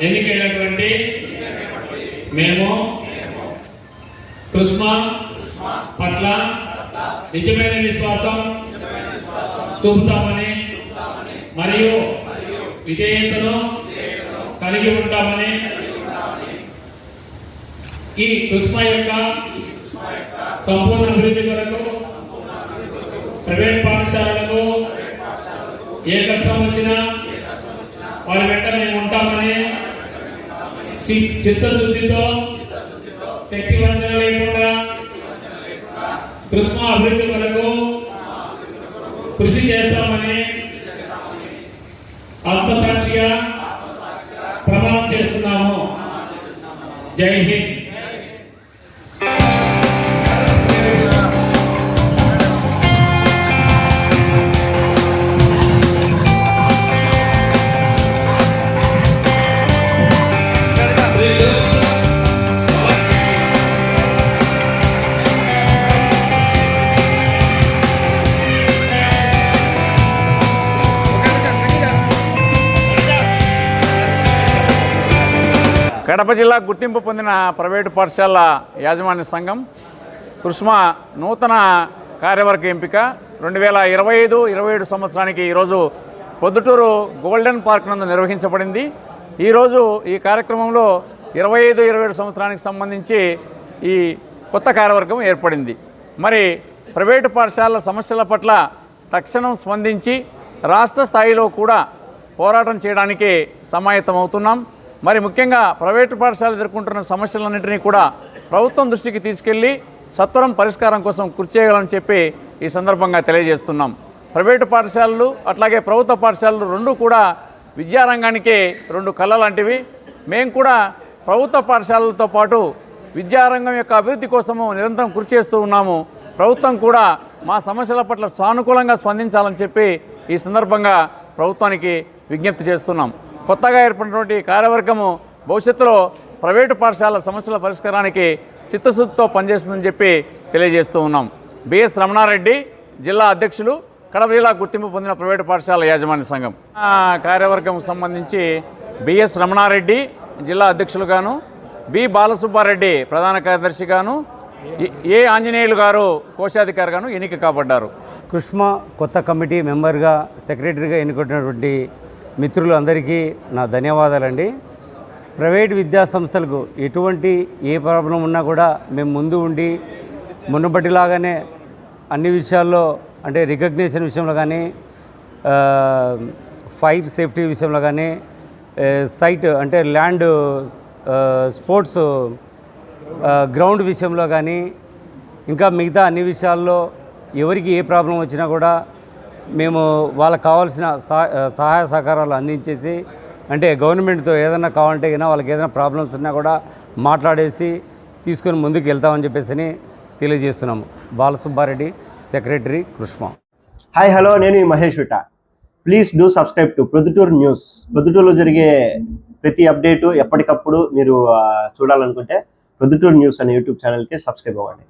ఎన్నికైనటువంటి మేము కృష్ణ పట్ల నిజమైన విశ్వాసం చూపుతామని మరియు విధేయతను కలిగి ఉంటామని ఈ కృష్ణ యొక్క సంపూర్ణ అభివృద్ధి కొరకు ప్రైవేట్ పాఠశాలలకు ఏ కష్టం వచ్చినా వారి వెంట మేము ఉంటామని సి- చిత్తశుద్ధితో శక్తి వంచన లేకుండా కృష్ణ అభివృద్ధి కొరకు కృషి చేస్తామని ఆత్మసాక్షిగా ప్రమాణం చేస్తున్నాము. జై హింద్. కడప జిల్లా గుర్తింపు పొందిన ప్రైవేటు పాఠశాల యాజమాన్య సంఘం కుస్మా నూతన కార్యవర్గ ఎంపిక. రెండు వేల ఇరవై ఐదు ఇరవై ఏడు సంవత్సరానికి ఈరోజు పొద్దుటూరు గోల్డెన్ పార్క్ నందు నిర్వహించబడింది. ఈరోజు ఈ కార్యక్రమంలో ఇరవై ఐదు ఇరవై ఏడు సంవత్సరానికి సంబంధించి ఈ కొత్త కార్యవర్గం ఏర్పడింది. మరి ప్రైవేటు పాఠశాలల సమస్యల పట్ల తక్షణం స్పందించి రాష్ట్ర స్థాయిలో కూడా పోరాటం చేయడానికి సమాయత్తమవుతున్నాం. మరి ముఖ్యంగా ప్రైవేటు పాఠశాలలు ఎదుర్కొంటున్న సమస్యలన్నింటినీ కూడా ప్రభుత్వం దృష్టికి తీసుకెళ్ళి సత్వరం పరిష్కారం కోసం కృషి చేయాలని చెప్పి ఈ సందర్భంగా తెలియజేస్తున్నాం. ప్రైవేటు పాఠశాలలు అట్లాగే ప్రభుత్వ పాఠశాలలు రెండు కూడా విద్యారంగానికి రెండు కళ లాంటివి మేము కూడా ప్రభుత్వ పాఠశాలలతో పాటు విద్యారంగం యొక్క అభివృద్ధి కోసము నిరంతరం కృషి చేస్తూ ఉన్నాము. ప్రభుత్వం కూడా మా సమస్యల పట్ల సానుకూలంగా స్పందించాలని చెప్పి ఈ సందర్భంగా ప్రభుత్వానికి విజ్ఞప్తి చేస్తున్నాం. కొత్తగా ఏర్పడినటువంటి కార్యవర్గము భవిష్యత్తులో ప్రైవేటు పాఠశాల సమస్యల పరిష్కారానికి చిత్తశుద్ధితో పనిచేస్తుందని చెప్పి తెలియజేస్తూ ఉన్నాం. బిఎస్ రమణారెడ్డి జిల్లా అధ్యక్షులు కడప జిల్లా గుర్తింపు పొందిన ప్రైవేటు పాఠశాల యాజమాన్య సంఘం. కార్యవర్గం సంబంధించి బిఎస్ రమణారెడ్డి జిల్లా అధ్యక్షులుగాను బి బాలసుబ్బారెడ్డి ప్రధాన కార్యదర్శిగాను ఏ- ఆంజనేయులు గారు కోశాధికారిగాను ఎన్నిక కాబడ్డారు. కృష్మ కొత్త కమిటీ మెంబర్గా సెక్రటరీగా ఎన్నుకున్నటువంటి మిత్రులు అందరికీ నా ధన్యవాదాలండి. ప్రైవేట్ విద్యా సంస్థలకు ఎటువంటి ఏ ప్రాబ్లం ఉన్నా కూడా మేము ముందు ఉండి మునుపటిలాగానే అన్ని విషయాల్లో అంటే రికగ్నేషన్ విషయంలో కానీ ఫైర్ సేఫ్టీ విషయంలో కానీ సైట్ అంటే ల్యాండ్ స్పోర్ట్స్ గ్రౌండ్ విషయంలో కానీ ఇంకా మిగతా అన్ని విషయాల్లో ఎవరికి ఏ ప్రాబ్లం వచ్చినా కూడా మేము వాళ్ళకి కావాల్సిన సహాయ సహకారాలు అందించేసి అంటే గవర్నమెంట్తో ఏదైనా కావాలంటే అయినా వాళ్ళకి ఏదైనా ప్రాబ్లమ్స్ ఉన్నా కూడా మాట్లాడేసి తీసుకొని ముందుకు వెళ్తామని చెప్పేసి తెలియజేస్తున్నాము Balasubbareddy secretary Krishna. Hi hello నేను ఈ Mahesh విట please do subscribe to Proddatur news. ప్రొద్దుటూరులో జరిగే ప్రతి అప్డేటు ఎప్పటికప్పుడు మీరు చూడాలనుకుంటే ప్రొద్దుటూరు న్యూస్ అనే యూట్యూబ్ ఛానల్కి సబ్స్క్రైబ్ అవ్వండి.